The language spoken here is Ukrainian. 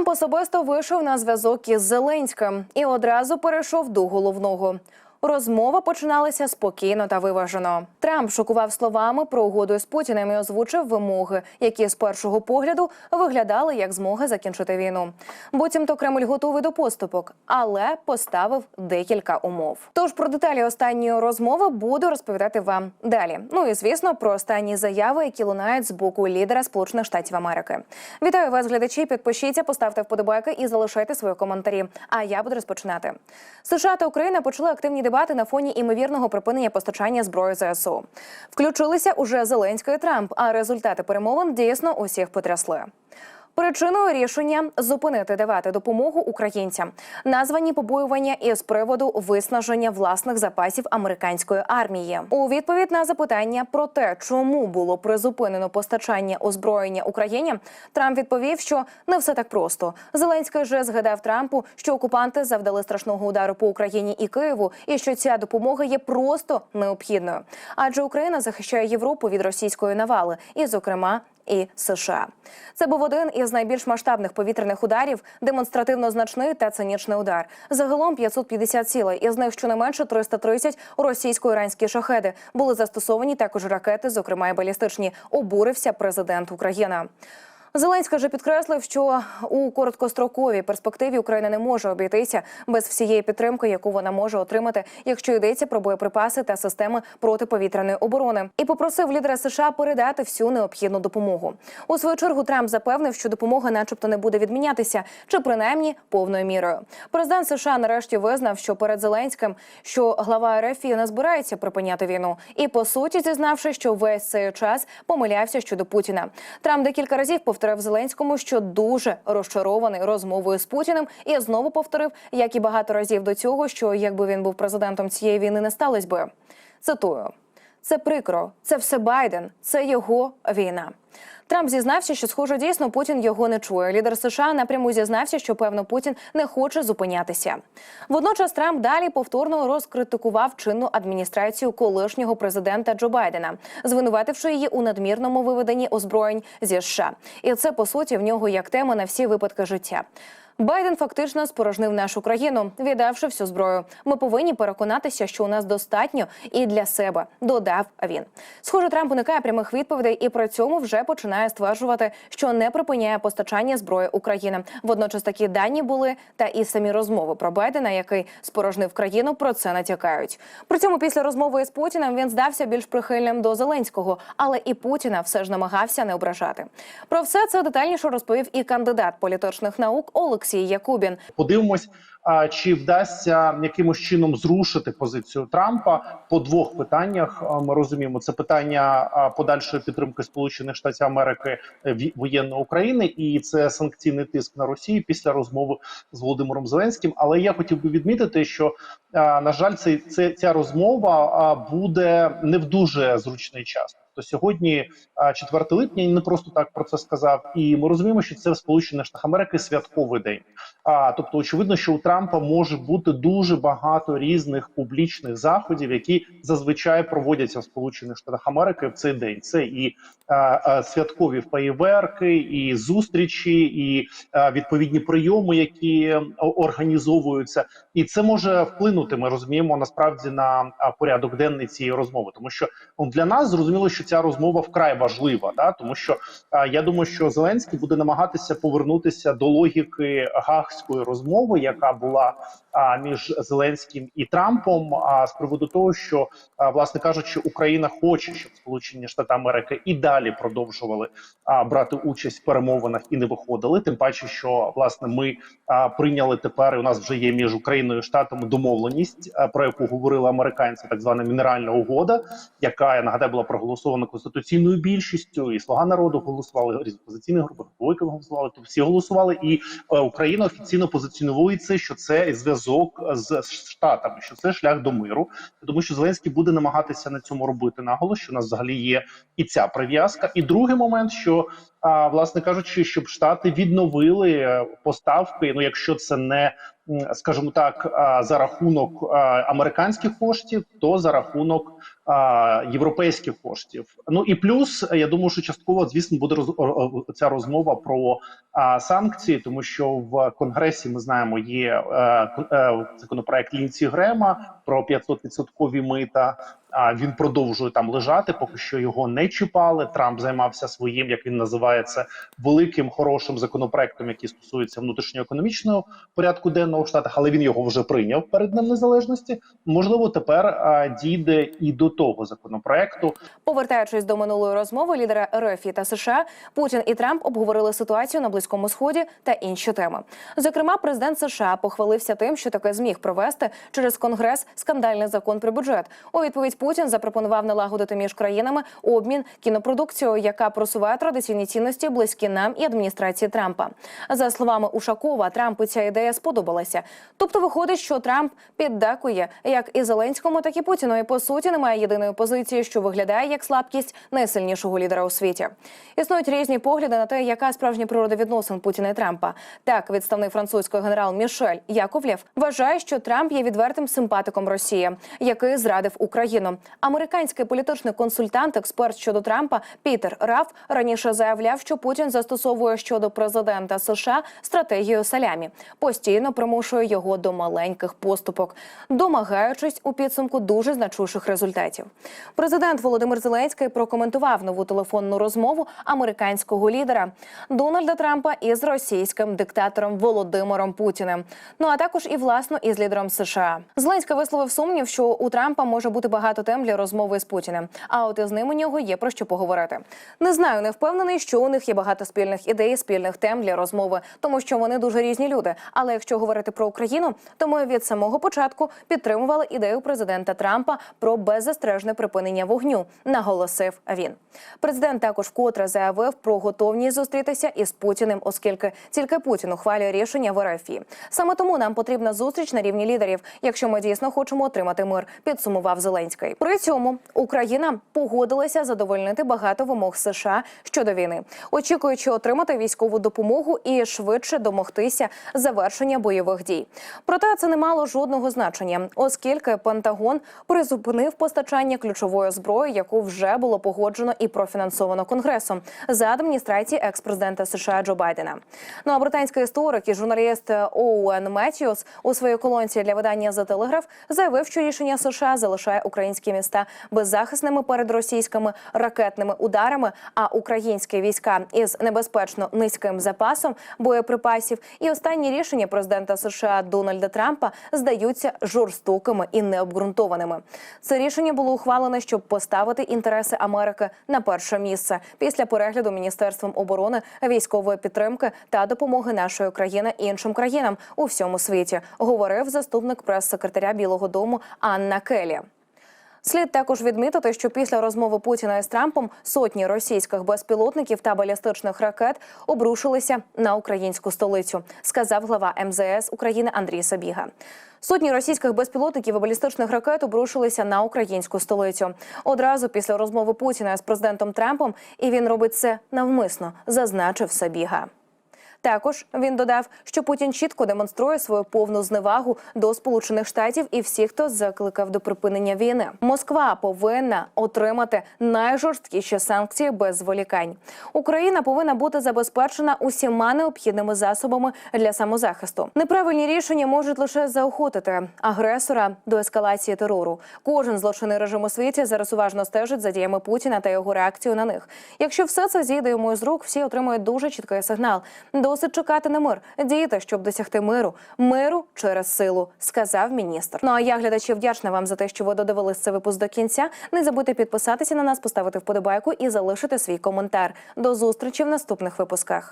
Трамп особисто вийшов на зв'язок із Зеленським і одразу перейшов до головного. Розмова починалася спокійно та виважено. Трамп шокував словами про угоду з Путіним і озвучив вимоги, які з першого погляду виглядали як змога закінчити війну. Буцімто Кремль готовий до поступок, але поставив декілька умов. Тож про деталі останньої розмови буду розповідати вам далі. Ну і звісно про останні заяви, які лунають з боку лідера Сполучених Штатів Америки. Вітаю вас, глядачі. Підпишіться, поставте вподобайки і залишайте свої коментарі. А я буду розпочинати. США та Україна почали активні дебати на фоні імовірного припинення постачання зброї ЗСУ. Включилися уже Зеленський і Трамп, а результати перемовин дійсно усіх потрясли. Причиною рішення зупинити давати допомогу українцям названі побоювання із приводу виснаження власних запасів американської армії. У відповідь на запитання про те, чому було призупинено постачання озброєння Україні, Трамп відповів, що не все так просто. Зеленський же згадав Трампу, що окупанти завдали страшного удару по Україні і Києву, і що ця допомога є просто необхідною, адже Україна захищає Європу від російської навали, і, зокрема, і США. Це був один із найбільш масштабних повітряних ударів, демонстративно значний та цинічний удар. Загалом 550 цілей, із них щонайменше 330 російсько-іранські шахеди. Були застосовані також ракети, зокрема і балістичні. Обурився президент України. Зеленський же підкреслив, що у короткостроковій перспективі Україна не може обійтися без всієї підтримки, яку вона може отримати, якщо йдеться про боєприпаси та системи протиповітряної оборони, і попросив лідера США передати всю необхідну допомогу. У свою чергу Трамп запевнив, що допомога, начебто, не буде відмінятися, чи принаймні повною мірою. Президент США нарешті визнав, що перед Зеленським, що глава РФ не збирається припиняти війну, і по суті зізнавши, що весь цей час помилявся щодо Путіна. Трамп декілька разів повторив Зеленському, що дуже розчарований розмовою з Путіним, і знову повторив, як і багато разів до цього, що якби він був президентом цієї війни, не сталося би. Цитую. Це прикро, це все Байден, це його війна. Трамп зізнався, що схоже дійсно Путін його не чує. Лідер США напряму зізнався, що певно Путін не хоче зупинятися. Водночас Трамп далі повторно розкритикував чинну адміністрацію колишнього президента Джо Байдена, звинувативши її у надмірному виведенні озброєнь зі США. І це по суті в нього як тема на всі випадки життя. Байден фактично спорожнив нашу країну, віддавши всю зброю. Ми повинні переконатися, що у нас достатньо і для себе. Додав він. Схоже, Трамп уникає прямих відповідей і при цьому вже починає стверджувати, що не припиняє постачання зброї України. Водночас такі дані були та і самі розмови про Байдена, який спорожнив країну, про це натякають. При цьому після розмови із Путіним він здався більш прихильним до Зеленського, але і Путіна все ж намагався не ображати. Про все це детальніше розповів і кандидат політичних наук Олексій Якубін. Подивимось, чи вдасться якимось чином зрушити позицію Трампа по двох питаннях. Ми розуміємо, це питання подальшої підтримки Сполучених Штатів Америки е, воєнної України, і це санкційний тиск на Росію після розмови з Володимиром Зеленським. Але я хотів би відмітити, що на жаль, цей це ця розмова буде не в дуже зручний час. То сьогодні, а, 4 липня, не просто так про це сказав, і ми розуміємо, що це в Сполучених Штатах Америки святковий день. А тобто, очевидно, що у Трампа може бути дуже багато різних публічних заходів, які зазвичай проводяться в Сполучених Штатах Америки в цей день. Це і а, а, святкові феєверки, і зустрічі, і а, відповідні прийоми, які організовуються, і це може вплинути. Ми розуміємо насправді на порядок денний цієї розмови, тому що ну, для нас зрозуміло, що ця розмова вкрай важлива, да тому що а, я думаю, що Зеленський буде намагатися повернутися до логіки гаагської розмови, яка була а, між Зеленським і Трампом. А з приводу того, що а, власне кажучи, Україна хоче, щоб Сполучені Штати Америки і далі продовжували а, брати участь в перемовинах і не виходили. Тим паче, що власне ми а, прийняли тепер. і У нас вже є між Україною і Штатами домовленість, а, про яку говорили американці, так звана мінеральна угода, яка я нагадаю була проголосована конституційною більшістю, і слуга народу голосували різні опозиційні групи, Бойко голосували. То всі голосували, і е, Україна офіційно позиціонується, що це зв'язок з штатами, що це шлях до миру. Тому що Зеленський буде намагатися на цьому робити наголос, що у нас взагалі є і ця прив'язка. І другий момент, що а, власне кажучи, щоб штати відновили е, поставки. Ну, якщо це не скажімо так, за рахунок американських коштів, то за рахунок європейських коштів. Ну і плюс, я думаю, що частково, звісно, буде роз, ця розмова про санкції, тому що в Конгресі ми знаємо є е, е, законопроект Лінці Грема про 500% мита. А він продовжує там лежати, поки що його не чіпали. Трамп займався своїм, як він називає це, великим хорошим законопроектом, який стосується внутрішньоекономічного порядку денного в штатах, але він його вже прийняв перед Днем Незалежності. Можливо, тепер а, дійде і до того законопроекту. Повертаючись до минулої розмови, лідери РФ та США Путін і Трамп обговорили ситуацію на близькому сході та інші теми. Зокрема, президент США похвалився тим, що таке зміг провести через конгрес скандальний закон про бюджет. У відповідь Путін запропонував налагодити між країнами обмін кінопродукцією, яка просуває традиційні цінності близькі нам і адміністрації Трампа. За словами Ушакова, Трампу ця ідея сподобалася. Тобто, виходить, що Трамп піддакує як і Зеленському, так і Путіну. І по суті немає єдиної позиції, що виглядає як слабкість найсильнішого лідера у світі. Існують різні погляди на те, яка справжня природа відносин Путіна і Трампа. Так, відставний французький генерал Мішель Яковлєв вважає, що Трамп є відвертим симпатиком Росії, який зрадив Україну. Американський політичний консультант, експерт щодо Трампа Пітер Раф раніше заявляв, що Путін застосовує щодо президента США стратегію салямі, постійно примушує його до маленьких поступок, домагаючись у підсумку дуже значущих результатів. Президент Володимир Зеленський прокоментував нову телефонну розмову американського лідера Дональда Трампа із російським диктатором Володимиром Путіним. Ну а також і власно із лідером США. Зеленський висловив сумнів, що у Трампа може бути багато тем для розмови з Путіним. А от із ним у нього є про що поговорити. Не знаю, не впевнений, що у них є багато спільних ідей, спільних тем для розмови, тому що вони дуже різні люди. Але якщо говорити про Україну, то ми від самого початку підтримували ідею президента Трампа про беззастережне припинення вогню, наголосив він. Президент також вкотре заявив про готовність зустрітися із Путіним, оскільки тільки Путін ухвалює рішення в РФ. Саме тому нам потрібна зустріч на рівні лідерів, якщо ми дійсно хочемо отримати мир. Підсумував Зеленський. При цьому Україна погодилася задовольнити багато вимог США щодо війни, очікуючи отримати військову допомогу і швидше домогтися завершення бойових дій. Проте це не мало жодного значення, оскільки Пентагон призупинив постачання ключової зброї, яку вже було погоджено і профінансовано конгресом за адміністрації екс-президента США Джо Байдена. Ну а британський історик і журналіст Оуен Меттіус у своїй колонці для видання The Telegraph заявив, що рішення США залишає українські міста беззахисними перед російськими ракетними ударами, а українські війська із небезпечно низьким запасом боєприпасів. І останні рішення президента США Дональда Трампа здаються жорстокими і необґрунтованими. Це рішення було ухвалене, щоб поставити інтереси Америки на перше місце після перегляду міністерством оборони військової підтримки та допомоги нашої країни іншим країнам у всьому світі, говорив заступник прес-секретаря Білого Дому Анна Келі. Слід також відмітити, що після розмови Путіна із Трампом сотні російських безпілотників та балістичних ракет обрушилися на українську столицю, сказав глава МЗС України Андрій Сабіга. Сотні російських безпілотників і балістичних ракет обрушилися на українську столицю одразу після розмови Путіна з президентом Трампом, і він робить це навмисно, зазначив Сабіга. Також він додав, що Путін чітко демонструє свою повну зневагу до Сполучених Штатів і всіх, хто закликав до припинення війни. Москва повинна отримати найжорсткіші санкції без зволікань. Україна повинна бути забезпечена усіма необхідними засобами для самозахисту. Неправильні рішення можуть лише заохотити агресора до ескалації терору. Кожен злочинний режим у світі зараз уважно стежить за діями Путіна та його реакцію на них. Якщо все це зійде йому з рук, всі отримують дуже чіткий сигнал. Досить чекати на мир. Діяти, щоб досягти миру. Миру через силу, сказав міністр. Ну а я глядачі вдячна вам за те, що ви додивились цей випуск до кінця. Не забудьте підписатися на нас, поставити вподобайку і залишити свій коментар. До зустрічі в наступних випусках.